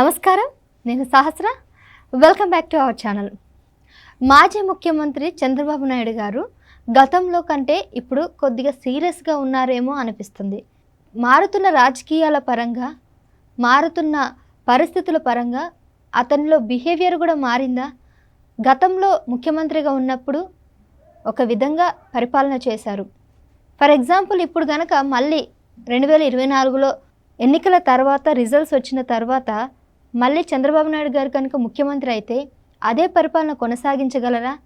నమస్కారం నేను Sahasra. Welcome back to our channel మాజీ ముఖ్యమంత్రి చంద్రబాబు నాయుడు గారు గతంలో కంటే ఇప్పుడు కొద్దిగా సీరియస్గా ఉన్నారేమో అనిపిస్తుంది. మారుతున్న రాజకీయాల పరంగా మారుతున్న పరిస్థితుల పరంగా అతనిలో బిహేవియర్ కూడా మారిందా? గతంలో ముఖ్యమంత్రిగా ఉన్నప్పుడు ఒక విధంగా పరిపాలన చేశారు. ఫర్ ఎగ్జాంపుల్ ఇప్పుడు కనుక మళ్ళీ రెండు వేల ఇరవై నాలుగులో ఎన్నికల తర్వాత రిజల్ట్స్ వచ్చిన తర్వాత మళ్ళీ చంద్రబాబు నాయుడు గారు కనుక ముఖ్యమంత్రి అయితే అదే పరిపాలన కొనసాగించగలరా?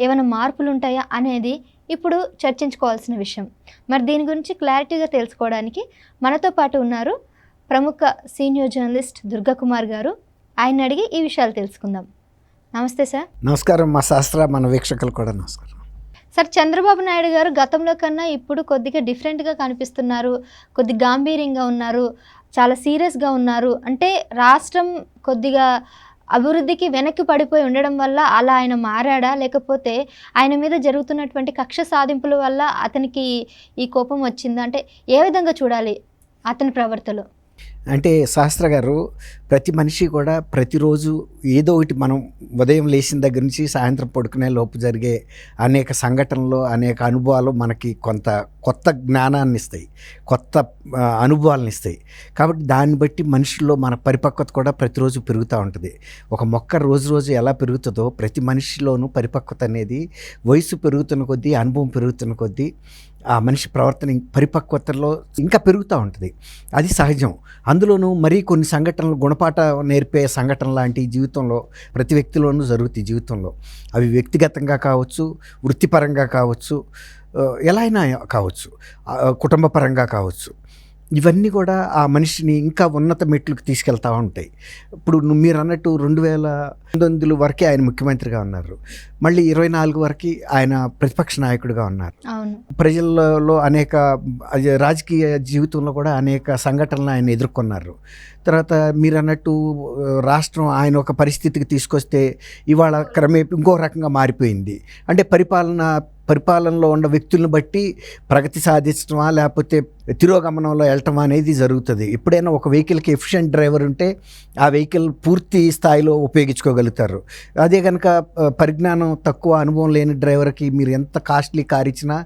ఏమైనా మార్పులు ఉంటాయా అనేది ఇప్పుడు చర్చించుకోవాల్సిన విషయం. మరి దీని గురించి క్లారిటీగా తెలుసుకోవడానికి మనతో పాటు ఉన్నారు ప్రముఖ సీనియర్ జర్నలిస్ట్ దుర్గాకుమార్ గారు. ఆయన అడిగి ఈ విషయాలు తెలుసుకుందాం. నమస్తే సార్. నమస్కారం మా శాస్త్ర మన వీక్షకులు కూడా నమస్కారం. సార్ చంద్రబాబు నాయుడు గారు గతంలో కన్నా ఇప్పుడు కొద్దిగా డిఫరెంట్గా కనిపిస్తున్నారు. కొద్ది గాంభీర్యంగా ఉన్నారు. చాలా సీరియస్గా ఉన్నారు. అంటే రాష్ట్రం కొద్దిగా అభివృద్ధికి వెనక్కి పడిపోయి ఉండడం వల్ల అలా ఆయన మారాడా? లేకపోతే ఆయన మీద జరుగుతున్నటువంటి కక్ష సాధింపుల వల్ల అతనికి ఈ కోపం వచ్చిందా? అంటే ఏ విధంగా చూడాలి అతని ప్రవర్తలు అంటే శాస్త్ర గారు ప్రతి మనిషి కూడా ప్రతిరోజు ఏదో ఒకటి మనం ఉదయం లేచిన దగ్గర నుంచి సాయంత్రం పడుకునే లోపు జరిగే అనేక సంఘటనలు అనేక అనుభవాలు మనకి కొంత కొత్త జ్ఞానాన్ని ఇస్తాయి. కొత్త అనుభవాలను ఇస్తాయి కాబట్టి దాన్ని బట్టి మనిషిలో మన పరిపక్వత కూడా ప్రతిరోజు పెరుగుతూ ఉంటుంది. ఒక మొక్క రోజు రోజు ఎలా పెరుగుతుందో ప్రతి మనిషిలోనూ పరిపక్వత అనేది వయసు పెరుగుతున్న కొద్దీ అనుభవం పెరుగుతున్న కొద్దీ ఆ మనిషి ప్రవర్తన పరిపక్వతలో ఇంకా పెరుగుతూ ఉంటుంది. అది సహజం. అందులోనూ మరీ కొన్ని సంఘటనలు గుణపాఠ నేర్పే సంఘటన లాంటి జీవితంలో ప్రతి వ్యక్తిలోనూ జరుగుతాయి జీవితంలో. అవి వ్యక్తిగతంగా కావచ్చు వృత్తిపరంగా కావచ్చు ఎలా అయినా కావచ్చు ఆ, కుటుంబపరంగా కావచ్చు. ఇవన్నీ కూడా ఆ మనిషిని ఇంకా ఉన్నత మెట్లకు తీసుకెళ్తూ ఉంటాయి. ఇప్పుడు మీరు అన్నట్టు రెండు వేల పంతొమ్మిది వరకే ఆయన ముఖ్యమంత్రిగా ఉన్నారు. మళ్ళీ ఇరవై నాలుగు వరకు ఆయన ప్రతిపక్ష నాయకుడిగా ఉన్నారు. ప్రజలలో అనేక రాజకీయ జీవితంలో కూడా అనేక సంఘటనలు ఆయన ఎదుర్కొన్నారు. తర్వాత మీరు అన్నట్టు రాష్ట్రం ఆయన ఒక పరిస్థితికి తీసుకొస్తే ఇవాళ క్రమే ఇంకో రకంగా మారిపోయింది. అంటే పరిపాలన పరిపాలనలో ఉన్న వ్యక్తులను బట్టి ప్రగతి సాధించడమా లేకపోతే తిరోగమనంలో వెళ్ళటం అనేది జరుగుతుంది. ఎప్పుడైనా ఒక వెహికల్కి ఎఫిషియెంట్ డ్రైవర్ ఉంటే ఆ వెహికల్ పూర్తి స్థాయిలో ఉపయోగించుకోగలుగుతారు. అదే కనుక పరిజ్ఞానం తక్కువ అనుభవం లేని డ్రైవర్కి మీరు ఎంత కాస్ట్లీ కార్ ఇచ్చినా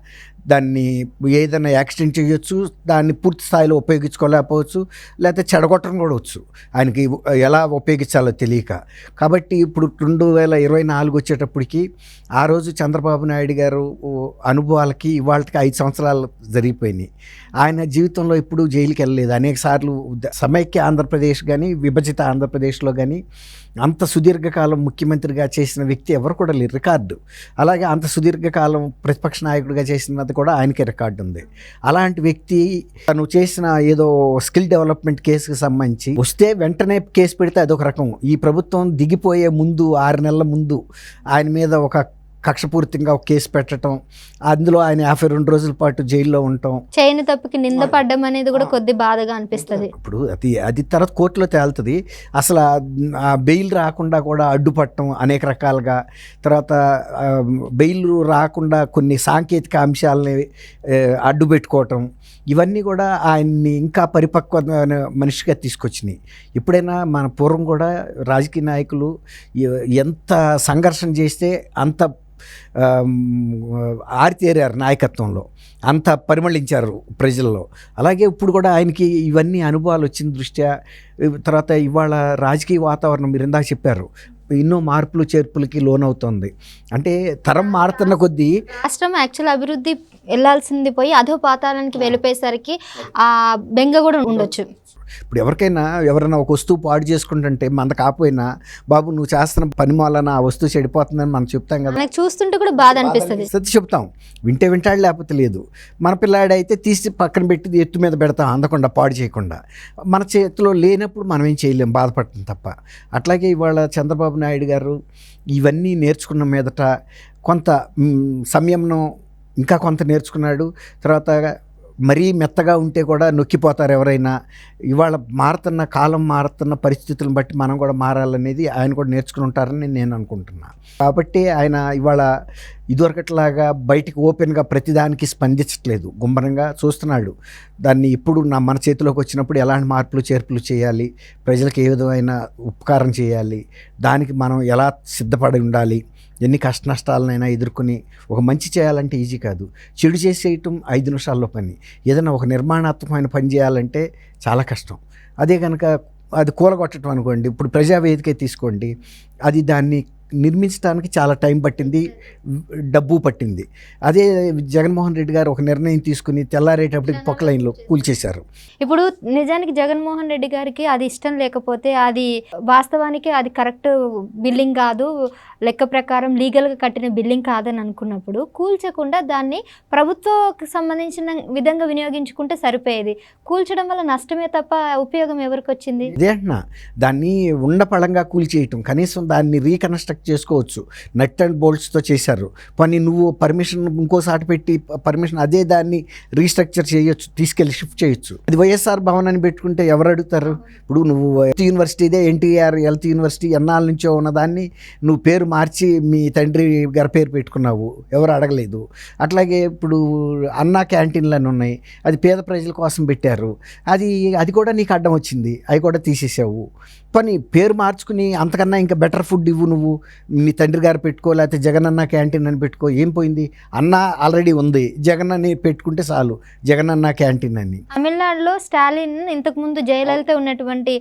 దాన్ని ఏదైనా యాక్సిడెంట్ చేయొచ్చు దాన్ని పూర్తి స్థాయిలో ఉపయోగించుకోలేకపోవచ్చు లేకపోతే చెడగొట్టడం కూడా వచ్చు. ఆయనకి ఎలా ఉపయోగించాలో తెలియక. కాబట్టి ఇప్పుడు రెండు వేల ఇరవై నాలుగు వచ్చేటప్పటికి ఆ రోజు చంద్రబాబు నాయుడు గారు అనుభవాలకి ఇవాళకి ఐదు సంవత్సరాలు జరిగిపోయినాయి. ఆయన జీవితంలో ఎప్పుడూ జైలుకి వెళ్ళలేదు. అనేక సార్లు సమైక్య ఆంధ్రప్రదేశ్ కానీ విభజిత ఆంధ్రప్రదేశ్లో కానీ అంత సుదీర్ఘకాలం ముఖ్యమంత్రిగా చేసిన వ్యక్తి ఎవరు కూడా లేరు. రికార్డు. అలాగే అంత సుదీర్ఘకాలం ప్రతిపక్ష నాయకుడిగా చేసినది కూడా ఆయనకే రికార్డు ఉంది. అలాంటి వ్యక్తి తను చేసిన ఏదో స్కిల్ డెవలప్మెంట్ కేసుకి సంబంధించి వస్తే వెంటనే కేసు పెడితే అదొక రకం. ఈ ప్రభుత్వం దిగిపోయే ముందు ఆరు నెలల ముందు ఆయన మీద ఒక కక్షపూరితంగా ఒక కేసు పెట్టడం అందులో ఆయన యాభై రెండు రోజుల పాటు జైల్లో ఉండటం. చేయని తప్పుకి నింద పడ్డం అనేది కూడా కొద్ది బాధగా అనిపిస్తుంది. ఇప్పుడు అది అది తర్వాత కోర్టులో తేలుతుంది. అసలు బెయిల్ రాకుండా కూడా అడ్డుపట్టడం అనేక రకాలుగా తర్వాత బెయిల్ రాకుండా కొన్ని సాంకేతిక అంశాలని అడ్డు పెట్టుకోవటం ఇవన్నీ కూడా ఆయన్ని ఇంకా పరిపక్వ మనిషిగా తీసుకొచ్చినాయి. ఎప్పుడైనా మన పూర్వం కూడా రాజకీయ నాయకులు ఎంత సంఘర్షణ చేస్తే అంత ఆరితేరారు నాయకత్వంలో అంత పరిమళించారు ప్రజల్లో. అలాగే ఇప్పుడు కూడా ఆయనకి ఇవన్నీ అనుభవాలు వచ్చిన దృష్ట్యా తర్వాత ఇవాళ రాజకీయ వాతావరణం మీరు ఇందాక చెప్పారు ఎన్నో మార్పులు చేర్పులకి లోనవుతుంది. అంటే తరం మారుతున్న కొద్దీ రాష్ట్రం యాక్చువల్ అభివృద్ధి వెళ్ళాల్సింది పోయి అధో పాతాళానికి వెళ్ళిపోయేసరికి ఆ బెంగ కూడా ఉండొచ్చు. ఇప్పుడు ఎవరికైనా ఎవరైనా ఒక వస్తువు పాడు చేసుకుంటుంటే మన కాకపోయినా బాబు నువ్వు చేస్తున్న పని వలన ఆ వస్తువు చెడిపోతుందని మనం చెప్తాం కదా. మనకు చూస్తుంటే కూడా బాధ అనిపిస్తుంది. సత్య చెప్తాం. వింటే వింటాడు లేకపోతే లేదు. మన పిల్లాడైతే తీసి పక్కన పెట్టి ఎత్తు మీద పెడతాం అందకుండా పాడు చేయకుండా. మన చేతిలో లేనప్పుడు మనం ఏం చేయలేం బాధపడటం తప్ప. అట్లాగే ఇవాళ చంద్రబాబు నాయుడు గారు ఇవన్నీ నేర్చుకున్న మీదట కొంత సంయమనం ఇంకా కొంత నేర్చుకున్నాడు. తర్వాత మరీ మెత్తగా ఉంటే కూడా నొక్కిపోతారు ఎవరైనా. ఇవాళ మారుతున్న కాలం మారుతున్న పరిస్థితులను బట్టి మనం కూడా మారాలనేది ఆయన కూడా నేర్చుకుని ఉంటారని నేను అనుకుంటున్నాను. కాబట్టి ఆయన ఇవాళ ఇదివరకట్లాగా బయటికి ఓపెన్గా ప్రతిదానికి స్పందించట్లేదు. గుమ్మరంగా చూస్తున్నాడు. దాన్ని ఇప్పుడు నా మన చేతిలోకి వచ్చినప్పుడు ఎలాంటి మార్పులు చేర్పులు చేయాలి? ప్రజలకు ఏ విధమైన ఉపకారం చేయాలి? దానికి మనం ఎలా సిద్ధపడి ఉండాలి? ఎన్ని కష్ట నష్టాలనైనా ఎదుర్కొని ఒక మంచి చేయాలంటే ఈజీ కాదు. చెడు చేసేయటం ఐదు నిమిషాల్లో పని. ఏదైనా ఒక నిర్మాణాత్మకమైన పని చేయాలంటే చాలా కష్టం. అదే కనుక అది కూలగొట్టడం అనుకోండి. ఇప్పుడు ప్రజావేదిక తీసుకోండి. అది దాన్ని నిర్మించడానికి చాలా టైం పట్టింది డబ్బు పట్టింది. అదే జగన్మోహన్ రెడ్డి గారు ఒక నిర్ణయం తీసుకుని తెల్లారేటప్పటికి పొక్క లైన్లో కూల్చేశారు ఇప్పుడు నిజానికి జగన్మోహన్ రెడ్డి గారికి అది ఇష్టం లేకపోతే అది వాస్తవానికి అది కరెక్ట్ బిల్డింగ్ కాదు. లెక్క ప్రకారం లీగల్గా కట్టిన బిల్డింగ్ కాదని అనుకున్నప్పుడు కూల్చకుండా దాన్ని ప్రభుత్వకు సంబంధించిన విధంగా వినియోగించుకుంటే సరిపోయేది. కూల్చడం వల్ల నష్టమే తప్ప ఉపయోగం ఎవరికి వచ్చింది? ఇదే దాన్ని ఉండపళంగా కూల్చేయటం కనీసం దాన్ని రీకన్స్ట్రక్ట్ చేసుకోవచ్చు. నట్ అండ్ బోల్ట్స్తో చేశారు. పని నువ్వు పర్మిషన్ ఇంకోసారి పెట్టి పర్మిషన్ అదే దాన్ని రీస్ట్రక్చర్ చేయొచ్చు తీసుకెళ్ళి షిఫ్ట్ చేయొచ్చు. అది వైఎస్ఆర్ భవన్ అని పెట్టుకుంటే ఎవరు అడుగుతారు? ఇప్పుడు నువ్వు హెల్త్ యూనివర్సిటీదే ఎన్టీఆర్ హెల్త్ యూనివర్సిటీ ఎన్నాళ్ళ నుంచో ఉన్నదాన్ని నువ్వు పేరు మార్చి మీ తండ్రి గారి పేరు పెట్టుకున్నావు. ఎవరు అడగలేదు. అట్లాగే ఇప్పుడు అన్నా క్యాంటీన్లు అని ఉన్నాయి. అది పేద ప్రజల కోసం పెట్టారు. అది అది కూడా నీకు అడ్డం వచ్చింది. అవి కూడా తీసేసావు. పని పేరు మార్చుకుని అంతకన్నా ఇంకా బెటర్ ఫుడ్ ఇవ్వు నువ్వు. నీ తండ్రి గారు పెట్టుకో లేకపోతే జగన్ అన్న క్యాంటీన్ అని పెట్టుకో. ఏం పోయింది? అన్న ఆల్రెడీ ఉంది. జగన్ అని పెట్టుకుంటే చాలు. జగన్ అన్న క్యాంటీన్ అని. తమిళనాడులో స్టాలిన్ ఇంతకు ముందు జయలలిత ఉన్నటువంటి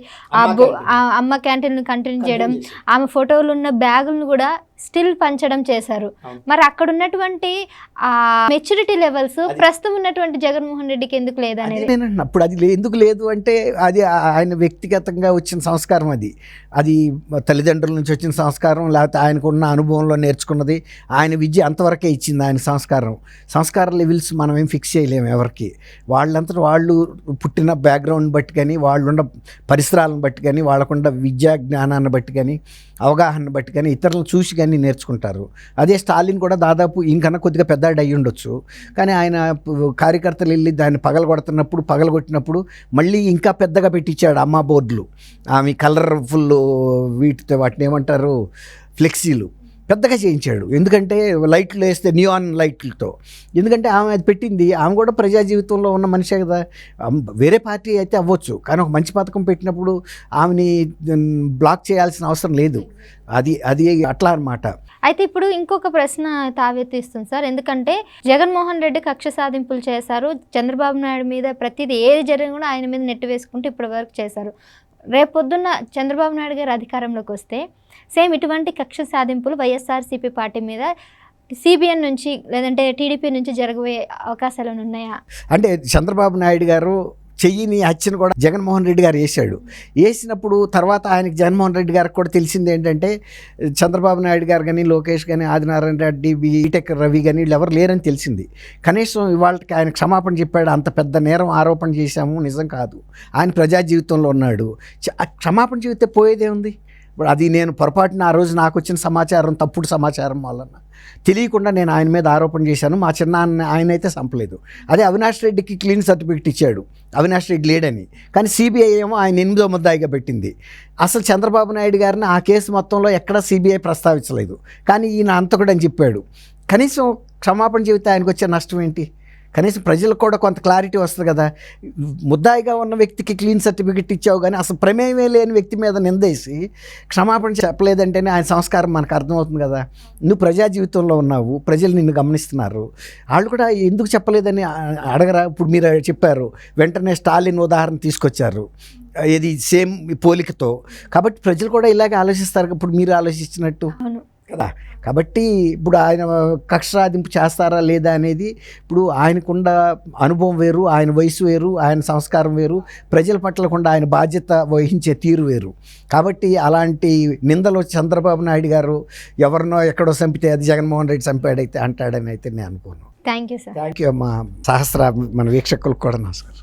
అమ్మ క్యాంటీన్. కంటిన్యూ చేయడం ఆమె ఫోటోలు ఉన్న బ్యాగులను కూడా స్టిల్ పంచడం చేశారు. మరి అక్కడ ఉన్నటువంటి ఆ మెచ్యూరిటీ లెవెల్స్ ప్రస్తుతం ఉన్నటువంటి జగన్మోహన్ రెడ్డికి ఎందుకు లేదనేది. నేను. అప్పుడు అది ఎందుకు లేదు అంటే అది ఆయన వ్యక్తిగతంగా వచ్చిన సంస్కారం అది. అది తల్లిదండ్రుల నుంచి వచ్చిన సంస్కారం లేకపోతే ఆయనకు ఉన్న అనుభవంలో నేర్చుకున్నది ఆయన విద్య అంతవరకే ఇచ్చింది ఆయన సంస్కారం. సంస్కార లెవెల్స్ మనం ఏం ఫిక్స్ చేయలేము ఎవరికి. వాళ్ళంతట వాళ్ళు పుట్టిన బ్యాక్గ్రౌండ్ బట్టి కానీ వాళ్ళున్న పరిసరాలను బట్టి కానీ వాళ్ళకున్న విద్యా జ్ఞానాన్ని బట్టి కానీ అవగాహన బట్టి కానీ ఇతరులను చూసి కానీ నేర్చుకుంటారు. అదే స్టాలిన్ కూడా దాదాపు ఇంకన్నా కొద్దిగా పెద్దాడు అయ్యి ఉండొచ్చు. కానీ ఆయన కార్యకర్తలు వెళ్ళి దాన్ని పగలగొడుతున్నప్పుడు పగలగొట్టినప్పుడు మళ్ళీ ఇంకా పెద్దగా పెట్టించాడు అమ్మ బోర్డులు. ఆమె కలర్ఫుల్ వీటితో వాటిని ఏమంటారు? ఫ్లెక్సీలు. పెద్దగా చేయించాడు. ఎందుకంటే లైట్లు వేస్తే నియాన్ లైట్లతో. ఎందుకంటే ఆమె అది పెట్టింది ఆమె కూడా ప్రజా జీవితంలో ఉన్న మనిషే కదా. వేరే పార్టీ అయితే అవ్వచ్చు. కానీ ఒక మంచి పథకం పెట్టినప్పుడు ఆమెని బ్లాక్ చేయాల్సిన అవసరం లేదు. అది అది అట్లా అన్నమాట. అయితే ఇప్పుడు ఇంకొక ప్రశ్న తావెత్తిస్తుంది సార్. ఎందుకంటే జగన్మోహన్ రెడ్డి కక్ష సాధింపులు చేశారు. చంద్రబాబు నాయుడు మీద ప్రతిదీ ఏది జరిగినా కూడా ఆయన మీద నెట్టు వేసుకుంటూ ఇప్పటి వరకు చేశారు. రేపొద్దున్న చంద్రబాబు నాయుడు గారు అధికారంలోకి వస్తే సేమ్ ఇటువంటి కక్ష సాధింపులు వైఎస్ఆర్సీపీ పార్టీ మీద సిబిఎన్ నుంచి లేదంటే టీడీపీ నుంచి జరగబోయే అవకాశాలు ఉన్నాయా? అంటే చంద్రబాబు నాయుడు గారు చెయ్యిని హత్యను కూడా జగన్మోహన్ రెడ్డి గారు వేశాడు. వేసినప్పుడు తర్వాత ఆయనకి జగన్మోహన్ రెడ్డి గారికి కూడా తెలిసింది ఏంటంటే చంద్రబాబు నాయుడు గారు కానీ లోకేష్ కానీ ఆదినారాయణ రెడ్డి బీటెక్ రవి కానీ వీళ్ళు ఎవరు లేరని తెలిసింది. కనీసం ఇవాళకి ఆయన క్షమాపణ చెప్పాడు అంత పెద్ద నేరం ఆరోపణ చేశాము నిజం కాదు. ఆయన ప్రజా జీవితంలో ఉన్నాడు. క్షమాపణ చెబితే పోయేదే ఉంది ఇప్పుడు అది నేను పొరపాటున ఆ రోజు నాకు వచ్చిన సమాచారం తప్పుడు సమాచారం వలన. తెలియకుండా నేను ఆయన మీద ఆరోపణ చేశాను. మా చిన్న ఆయన అయితే చంపలేదు. అదే అవినాష్ రెడ్డికి క్లీన్ సర్టిఫికెట్ ఇచ్చాడు. అవినాష్ రెడ్డి లేడని. కానీ సిబిఐ ఏమో ఆయన ఎనిమిదో ముద్దాయిగా పెట్టింది. అసలు చంద్రబాబు నాయుడు గారిని ఆ కేసు మొత్తంలో ఎక్కడ సిబిఐ ప్రస్తావించలేదు. కానీ ఈయన అంతకుడని అని చెప్పాడు. కనీసం క్షమాపణ చెబితే ఆయనకు వచ్చే నష్టం ఏంటి? కనీసం ప్రజలకు కూడా కొంత క్లారిటీ వస్తుంది కదా. ముద్దాయిగా ఉన్న వ్యక్తికి క్లీన్ సర్టిఫికెట్ ఇచ్చావు కానీ అసలు ప్రమేయమే లేని వ్యక్తి మీద నిందేసి క్షమాపణ చెప్పలేదంటేనే ఆయన సంస్కారం మనకు అర్థమవుతుంది కదా. నువ్వు ప్రజా జీవితంలో ఉన్నావు ప్రజలు నిన్ను గమనిస్తున్నారు. వాళ్ళు కూడా ఎందుకు చెప్పలేదని అడగరా? ఇప్పుడు మీరు చెప్పారు వెంటనే స్టాలిన్ ఉదాహరణ తీసుకొచ్చారు. ఇది సేమ్ పోలికతో. కాబట్టి ప్రజలు కూడా ఇలాగే ఆలోచిస్తారు ఇప్పుడు మీరు ఆలోచించినట్టు కదా? కాబట్టి ఇప్పుడు ఆయన కక్ష సాధింపు చేస్తారా లేదా అనేది ఇప్పుడు ఆయనకున్న అనుభవం వేరు ఆయన వయసు వేరు ఆయన సంస్కారం వేరు ప్రజల పట్ల కూడా ఆయన బాధ్యత వహించే తీరు వేరు. కాబట్టి అలాంటి నిందలు చంద్రబాబు నాయుడు గారు ఎవరినో ఎక్కడో చంపితే అది జగన్మోహన్ రెడ్డి చంపాడైతే అంటాడని అయితే నేను అనుకోను. Thank you sir thank you మా సహస్ర మన వీక్షకులకు కూడా నమస్కారం.